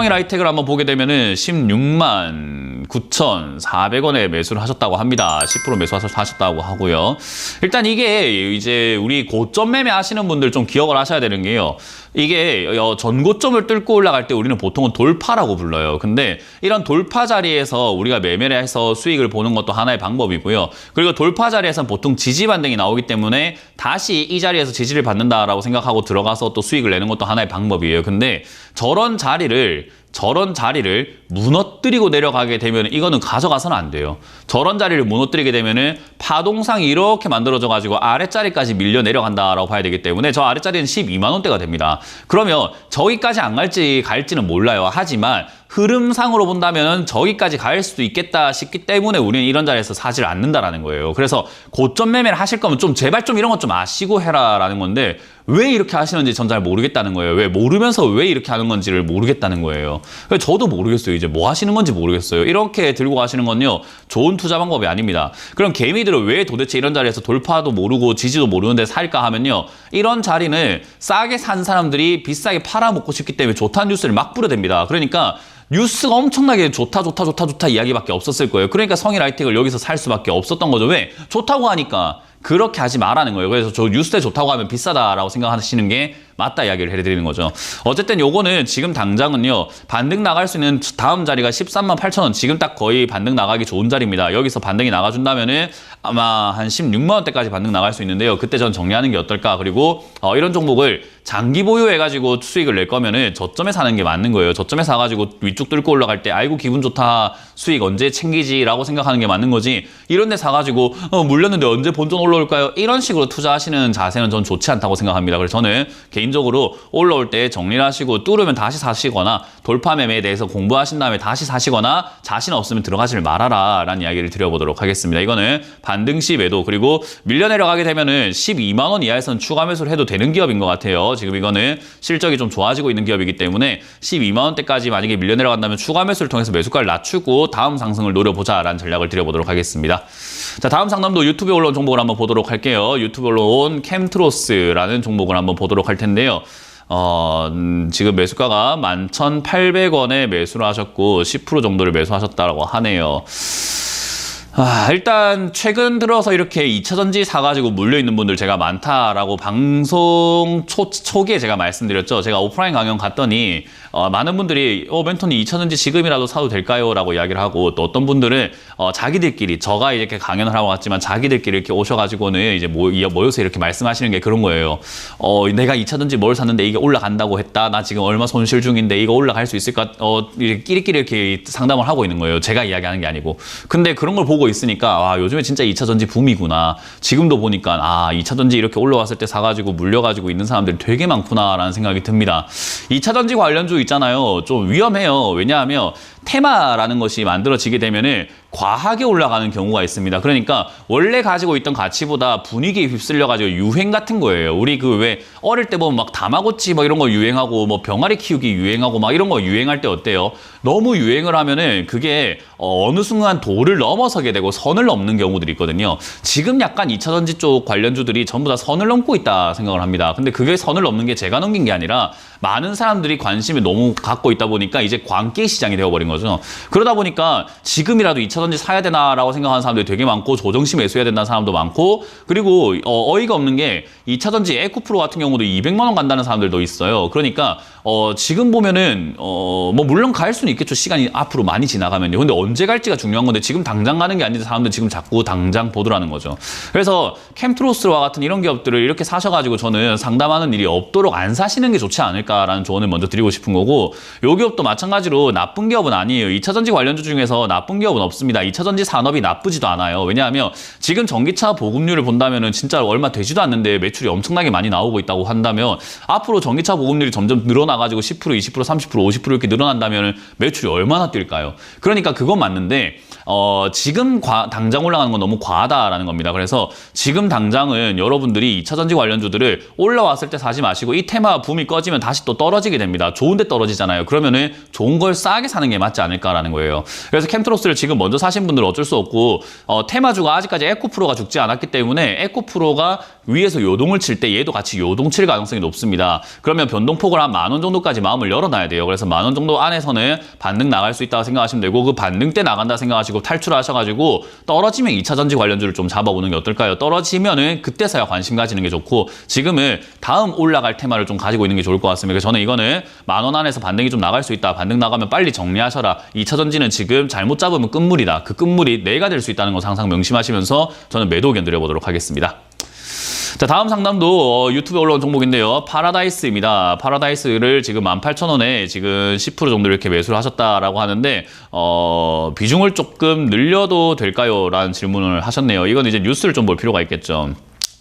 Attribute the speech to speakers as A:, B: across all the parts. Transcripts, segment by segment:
A: 성일 하이텍을 한번 보게 되면은 16만 9,400원에 매수를 하셨다고 합니다. 10% 매수하셨다고 하고요. 일단 이게 이제 우리 고점 매매 하시는 분들 좀 기억을 하셔야 되는 게요. 이게 어, 전고점을 뚫고 올라갈 때 우리는 보통은 돌파라고 불러요. 근데 이런 돌파 자리에서 우리가 매매를 해서 수익을 보는 것도 하나의 방법이고요. 그리고 돌파 자리에서는 보통 지지 반등이 나오기 때문에 다시 이 자리에서 지지를 받는다라고 생각하고 들어가서 또 수익을 내는 것도 하나의 방법이에요. 근데 저런 자리를 저런 자리를 무너뜨리고 내려가게 되면 이거는 가져가서는 안 돼요. 저런 자리를 무너뜨리게 되면은 파동상이 이렇게 만들어져 가지고 아랫자리까지 밀려 내려간다라고 봐야 되기 때문에 저 아랫자리는 12만 원대가 됩니다. 그러면 저기까지 안 갈지 갈지는 몰라요. 하지만 흐름상으로 본다면 저기까지 갈 수도 있겠다 싶기 때문에 우리는 이런 자리에서 사지를 않는다라는 거예요. 그래서 고점 매매를 하실 거면 좀 제발 좀 이런 것 좀 아시고 해라라는 건데 왜 이렇게 하시는지 전 잘 모르겠다는 거예요. 왜 모르면서 왜 이렇게 하는 건지를 모르겠다는 거예요. 저도 모르겠어요. 이제 뭐 하시는 건지 모르겠어요. 이렇게 들고 가시는 건요. 좋은 투자 방법이 아닙니다. 그럼 개미들은 왜 도대체 이런 자리에서 돌파도 모르고 지지도 모르는데 살까 하면요. 이런 자리는 싸게 산 사람들이 비싸게 팔아먹고 싶기 때문에 좋다는 뉴스를 막 뿌려댑니다. 그러니까 뉴스가 엄청나게 좋다 좋다 좋다 좋다 이야기밖에 없었을 거예요. 그러니까 성일 하이텍을 여기서 살 수밖에 없었던 거죠. 왜? 좋다고 하니까 그렇게 하지 말라는 거예요. 그래서 저 뉴스에 좋다고 하면 비싸다라고 생각하시는 게 맞다 이야기를 해드리는 거죠. 어쨌든 요거는 지금 당장은요 반등 나갈 수 있는 다음 자리가 13만 8천 원 지금 딱 거의 반등 나가기 좋은 자리입니다. 여기서 반등이 나가준다면은 아마 한 16만 원대까지 반등 나갈 수 있는데요. 그때 전 정리하는 게 어떨까? 그리고 어, 이런 종목을 장기 보유해가지고 수익을 낼 거면은 저점에 사는 게 맞는 거예요. 저점에 사가지고 위쪽 뚫고 올라갈 때 아이고 기분 좋다 수익 언제 챙기지라고 생각하는 게 맞는 거지. 이런 데 사가지고 어, 물렸는데 언제 본전 올라올까요? 이런 식으로 투자하시는 자세는 전 좋지 않다고 생각합니다. 그래서 저는 개인 적으로 올라올 때 정리를 하시고 뚫으면 다시 사시거나 돌파 매매에 대해서 공부하신 다음에 다시 사시거나 자신 없으면 들어가지를 말아라 라는 이야기를 드려보도록 하겠습니다. 이거는 반등 시 매도 그리고 밀려 내려가게 되면은 12만 원 이하에서는 추가 매수를 해도 되는 기업인 것 같아요. 지금 이거는 실적이 좀 좋아지고 있는 기업이기 때문에 12만 원대까지 만약에 밀려 내려간다면 추가 매수를 통해서 매수가를 낮추고 다음 상승을 노려보자라는 전략을 드려보도록 하겠습니다. 자 다음 상담도 유튜브에 올라온 종목을 한번 보도록 할게요. 유튜브에 올라온 캠트로스라는 종목을 한번 보도록 할 텐데 요. 어, 음, 지금 매수가가 11,800원에 매수를 하셨고 10% 정도를 매수하셨다고 하네요. 아, 일단 최근 들어서 이렇게 2차 전지 사가지고 물려 있는 분들 제가 많다라고 방송 초, 초기에 제가 말씀드렸죠. 제가 오프라인 강연 갔더니 어, 많은 분들이 어, 멘토니 2차 전지 지금이라도 사도 될까요? 라고 이야기를 하고 또 어떤 분들은 어, 자기들끼리 저가 이렇게 강연을 하고 왔지만 자기들끼리 이렇게 오셔가지고는 이제 모, 모여서 이렇게 말씀하시는 게 그런 거예요. 어, 내가 2차 전지 뭘 샀는데 이게 올라간다고 했다. 나 지금 얼마 손실 중인데 이거 올라갈 수 있을까? 어, 이렇게 끼리끼리 이렇게 상담을 하고 있는 거예요. 제가 이야기하는 게 아니고. 근데 그런 걸 보고 있으니까 아, 요즘에 진짜 2차 전지 붐이구나. 지금도 보니까 아, 2차 전지 이렇게 올라왔을 때 사가지고 물려가지고 있는 사람들이 되게 많구나라는 생각이 듭니다. 2차 전지 관련주 있잖아요. 좀 위험해요. 왜냐하면 테마라는 것이 만들어지게 되면은 과하게 올라가는 경우가 있습니다. 그러니까 원래 가지고 있던 가치보다 분위기에 휩쓸려 가지고 유행 같은 거예요. 우리 그 왜 어릴 때 보면 막 다마고치 뭐 이런 거 유행하고 뭐 병아리 키우기 유행하고 막 이런 거 유행할 때 어때요? 너무 유행을 하면은 그게 어느 순간 도를 넘어서게 되고 선을 넘는 경우들이 있거든요. 지금 약간 2차 전지 쪽 관련주들이 전부 다 선을 넘고 있다 생각을 합니다. 근데 그게 선을 넘는 게 제가 넘긴 게 아니라 많은 사람들이 관심을 너무 갖고 있다 보니까 이제 광기 시장이 되어버린 거죠. 그러다 보니까 지금이라도 2차 전지 사야 되나라고 생각하는 사람들이 되게 많고 조정시 매수해야 된다는 사람도 많고 그리고 어, 어이가 없는 게 2차 전지 에코프로 같은 경우도 200만 원 간다는 사람들도 있어요. 그러니까 어, 지금 보면은 어, 뭐 물론 갈 수는 있겠죠. 시간이 앞으로 많이 지나가면요. 근데 언제 갈지가 중요한 건데 지금 당장 가는 게 아닌데 사람들 지금 자꾸 당장 보더라는 거죠. 그래서 캠트로스와 같은 이런 기업들을 이렇게 사셔가지고 저는 상담하는 일이 없도록 안 사시는 게 좋지 않을까 라는 조언을 먼저 드리고 싶은 거고 요 기업도 마찬가지로 나쁜 기업은 아니에요. 2차 전지 관련주 중에서 나쁜 기업은 없습니다. 2차 전지 산업이 나쁘지도 않아요. 왜냐하면 지금 전기차 보급률을 본다면 은 진짜 얼마 되지도 않는데 매출이 엄청나게 많이 나오고 있다고 한다면 앞으로 전기차 보급률이 점점 늘어나가지고 10% 20% 30% 50% 이렇게 늘어난다면 매출이 얼마나 뛸까요? 그러니까 그건 맞는데 어, 지금 과, 당장 올라가는 건 너무 과하다라는 겁니다. 그래서 지금 당장은 여러분들이 2차 전지 관련주들을 올라왔을 때 사지 마시고 이 테마 붐이 꺼지면 다시 또 떨어지게 됩니다. 좋은데 떨어지잖아요. 그러면은 좋은 걸 싸게 사는 게 맞지 않을까라는 거예요. 그래서 캠트로스를 지금 먼저 사신 분들은 어쩔 수 없고 어, 테마주가 아직까지 에코프로가 죽지 않았기 때문에 에코프로가 위에서 요동을 칠 때 얘도 같이 요동칠 가능성이 높습니다. 그러면 변동폭을 한 만 원 정도까지 마음을 열어놔야 돼요. 그래서 만 원 정도 안에서는 반등 나갈 수 있다고 생각하시면 되고 그 반등 때 나간다 생각하시고 탈출하셔가지고 떨어지면 2차 전지 관련주를 좀 잡아보는 게 어떨까요? 떨어지면은 그때서야 관심 가지는 게 좋고 지금은 다음 올라갈 테마를 좀 가지고 있는 게 좋을 것 같습니다. 그래서 저는 이거는 만 원 안에서 반등이 좀 나갈 수 있다. 반등 나가면 빨리 정리하셔라. 2차 전지는 지금 잘못 잡으면 끝물이다. 그 끝물이 내가 될 수 있다는 것을 항상 명심하시면서 저는 매도 의견 드려보도록 하겠습니다. 자, 다음 상담도 어, 유튜브에 올라온 종목인데요. 파라다이스입니다. 파라다이스를 지금 18,000원에 지금 10% 정도 이렇게 매수를 하셨다라고 하는데, 어, 비중을 조금 늘려도 될까요? 라는 질문을 하셨네요. 이건 이제 뉴스를 좀 볼 필요가 있겠죠.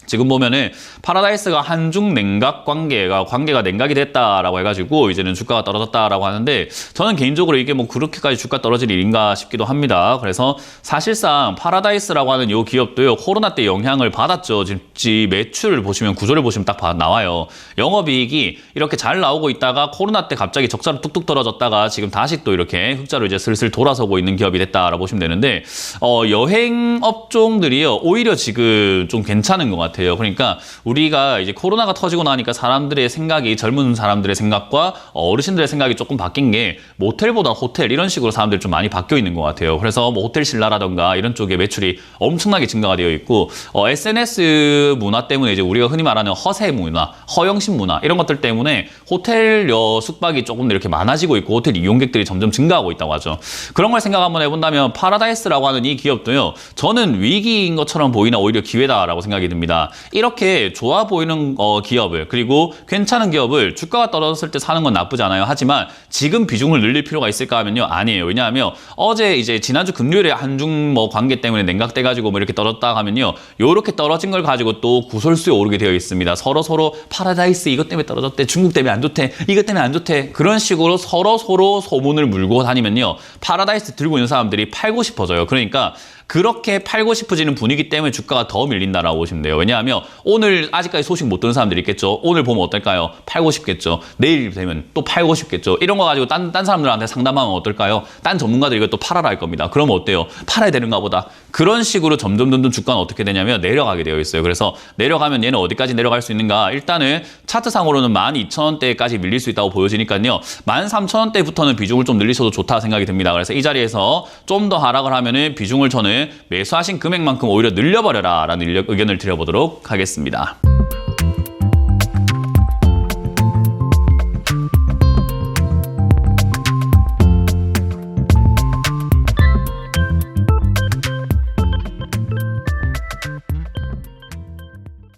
A: 지금 보면은 파라다이스가 한중 냉각 관계가 관계가 냉각이 됐다라고 해가지고 이제는 주가가 떨어졌다라고 하는데 저는 개인적으로 이게 뭐 그렇게까지 주가 떨어질 일인가 싶기도 합니다. 그래서 사실상 파라다이스라고 하는 이 기업도요 코로나 때 영향을 받았죠. 지금 지 매출을 보시면 구조를 보시면 딱 봐- 나와요. 영업이익이 이렇게 잘 나오고 있다가 코로나 때 갑자기 적자로 뚝뚝 떨어졌다가 지금 다시 또 이렇게 흑자로 이제 슬슬 돌아서고 있는 기업이 됐다라고 보시면 되는데 어, 여행 업종들이요 오히려 지금 좀 괜찮은 것 같아요. 그러니까 우리가 이제 코로나가 터지고 나니까 사람들의 생각이 젊은 사람들의 생각과 어, 어르신들의 생각이 조금 바뀐 게 모텔보다 호텔 이런 식으로 사람들이 좀 많이 바뀌어 있는 것 같아요. 그래서 뭐 호텔 신라라던가 이런 쪽에 매출이 엄청나게 증가가 되어 있고 어, SNS 문화 때문에 이제 우리가 흔히 말하는 허세 문화, 허영심 문화 이런 것들 때문에 호텔여 숙박이 조금 이렇게 많아지고 있고 호텔 이용객들이 점점 증가하고 있다고 하죠. 그런 걸 생각 한번 해본다면 파라다이스라고 하는 이 기업도요. 저는 위기인 것처럼 보이나 오히려 기회다라고 생각이 듭니다. 이렇게 좋아 보이는 어, 기업을 그리고 괜찮은 기업을 주가가 떨어졌을 때 사는 건 나쁘지 않아요. 하지만 지금 비중을 늘릴 필요가 있을까 하면요. 아니에요. 왜냐하면 어제 이제 지난주 금요일에 한중 뭐 관계 때문에 냉각돼 가지고 뭐 이렇게 떨어졌다 하면요. 요렇게 떨어진 걸 가지고 또 구설수에 오르게 되어 있습니다. 서로 서로 파라다이스 이것 때문에 떨어졌대. 중국 때문에 안 좋대. 이것 때문에 안 좋대. 그런 식으로 서로 서로 소문을 물고 다니면요. 파라다이스 들고 있는 사람들이 팔고 싶어져요. 그러니까 그렇게 팔고 싶어지는 분위기 때문에 주가가 더 밀린다라고 보시면 돼요. 왜냐하면 오늘 아직까지 소식 못 들은 사람들이 있겠죠. 오늘 보면 어떨까요? 팔고 싶겠죠. 내일 되면 또 팔고 싶겠죠. 이런 거 가지고 딴, 딴 사람들한테 상담하면 어떨까요? 딴 전문가들이 이것도 팔아라 할 겁니다. 그러면 어때요? 팔아야 되는가 보다. 그런 식으로 점점 점점 주가는 어떻게 되냐면 내려가게 되어 있어요. 그래서 내려가면 얘는 어디까지 내려갈 수 있는가? 일단은 차트상으로는 12,000원대까지 밀릴 수 있다고 보여지니까요. 13,000원대부터는 비중을 좀 늘리셔도 좋다 생각이 듭니다. 그래서 이 자리에서 좀 더 하락을 하면은 비중을 저는 매수하신 금액만큼 오히려 늘려버려라 라는 의견을 드려보도록 하겠습니다.